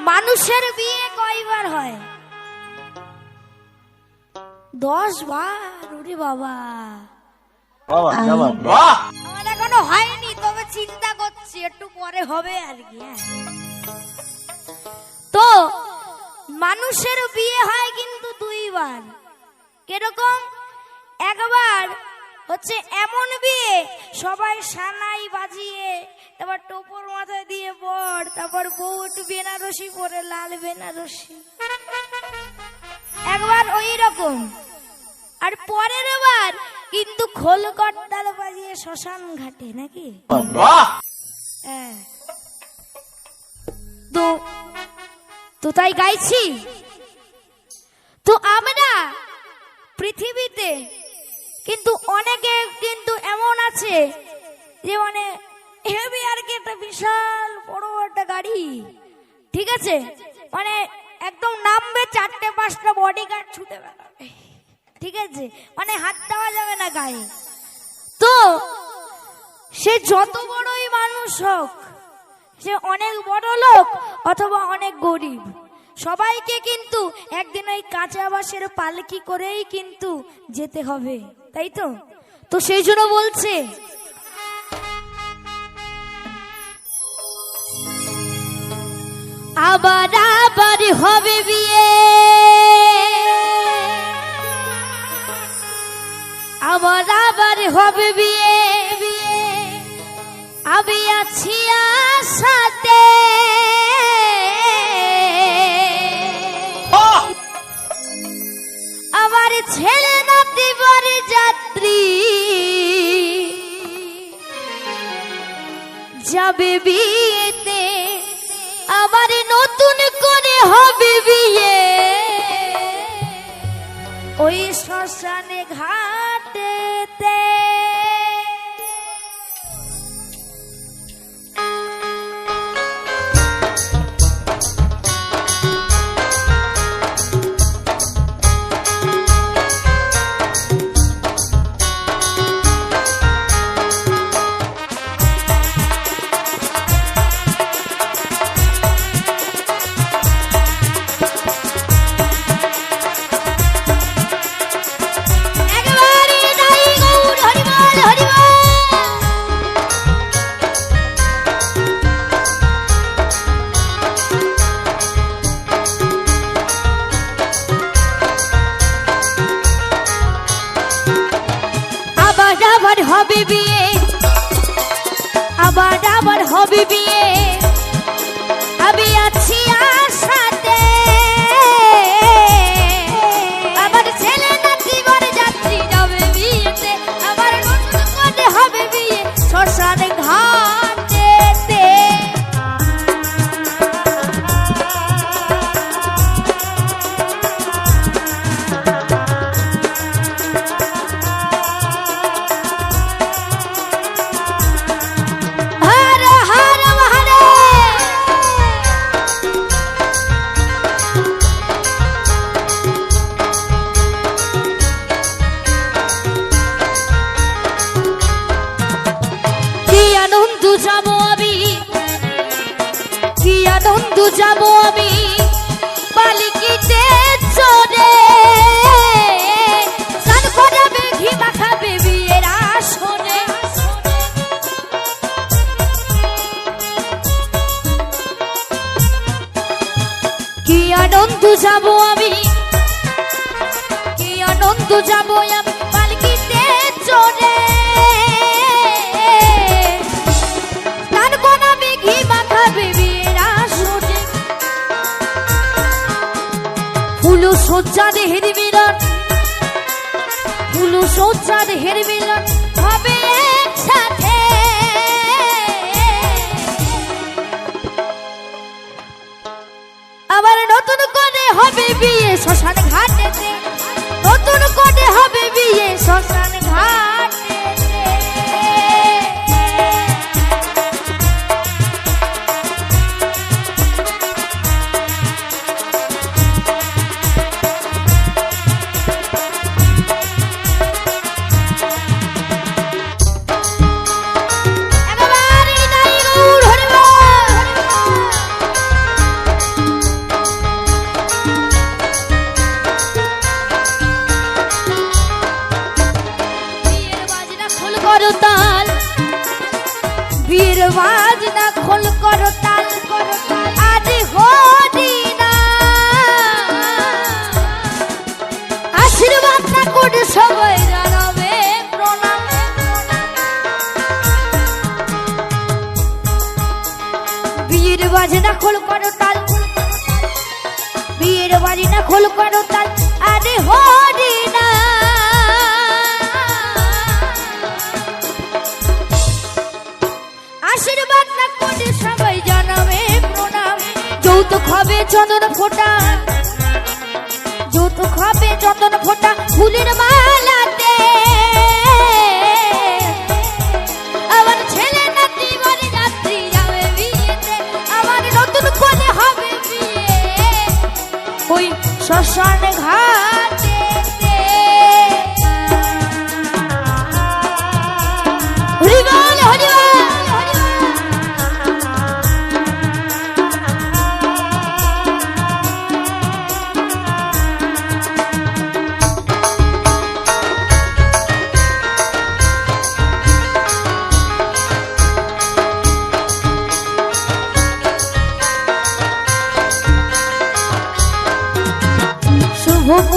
মানুষের বিয়ে কয়বার হয়? দশ বার? ওরে বাবা। আমার এখনও হয়নি তবে চিন্তা করছি একটু পরে হবে আর কি হ্যাঁ। তো মানুষের বিয়ে হয় কিন্তু দুইবার। কীরকম? একবার হচ্ছে এমন বিয়ে সবাই সানাই বাজিয়ে তারপর টোপর মাথায় দিয়ে বর তারপর বউ একটু বেনারসি পরে লাল বেনারসি। একবার ওই রকম আর পরের বার কিন্তু খোল করতাল বাজিয়ে শ্মশান ঘাটে নাকি? হ্যাঁ। তো তো তাই গাইছি। তো আমরা পৃথিবীতে কিন্তু অনেকে কিন্তু এমন আছে যে মানে হেভি আর কি একটা বিশাল বড় একটা গাড়ি। ঠিক আছে? মানে একদম নামবে চারটে, পাঁচটা বডি গার্ড ছুটে বেড়াবে। ঠিক আছে? মানে হাত দেওয়া যাবে না গায়ে। তো সে যত বড়ই মানুষ হোক, সে অনেক বড় লোক অথবা অনেক গরিব, সবাইকে কিন্তু একদিন ওই কাঁচা বাসের পালকি করেই কিন্তু যেতে হবে। তাই তো? তো সেই জন্য বলছে। আবার আবার হবে বিয়ে। আবার আবার হবে বিয়ে বিয়ে। আমি আছি বাহ আমার ছেলে নাতি বাড়ি যাবে বিয়েতে? আমার নতুন করে হবে বিয়ে? ওই শ্মশানে ঘাটেতে হবে বিয়ে। আবার আবার হবে বিয়ে। আনন্দ যাব আমি। কি আনন্দ যাব আমি? বিয়ের আসনে। কি আনন্দ যাব আমি? কি আনন্দ যাব আমি? মিলন মিলন হবে একসাথে। আবার নতুন করে হবে বিয়ে শ্মশান ঘাটেতে, নতুন করে হবে বিয়ে শ্মশান ঘাটেতে করো তাল বীর বাজনা খোল করো তাল করো তাল আজ হরি আশীর্বাদ না করে সবাই জানাবে বীর বাজনা খোল করো তাল বীর বাজনা খোল করো তাল আরে হরি যৌতুক হবে চন্দন ফোটা। যৌতুক খাবে চন্দন ফোটা ফুলের মালাতে।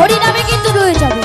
হরিনামে কিন্তু রয়ে যাবে।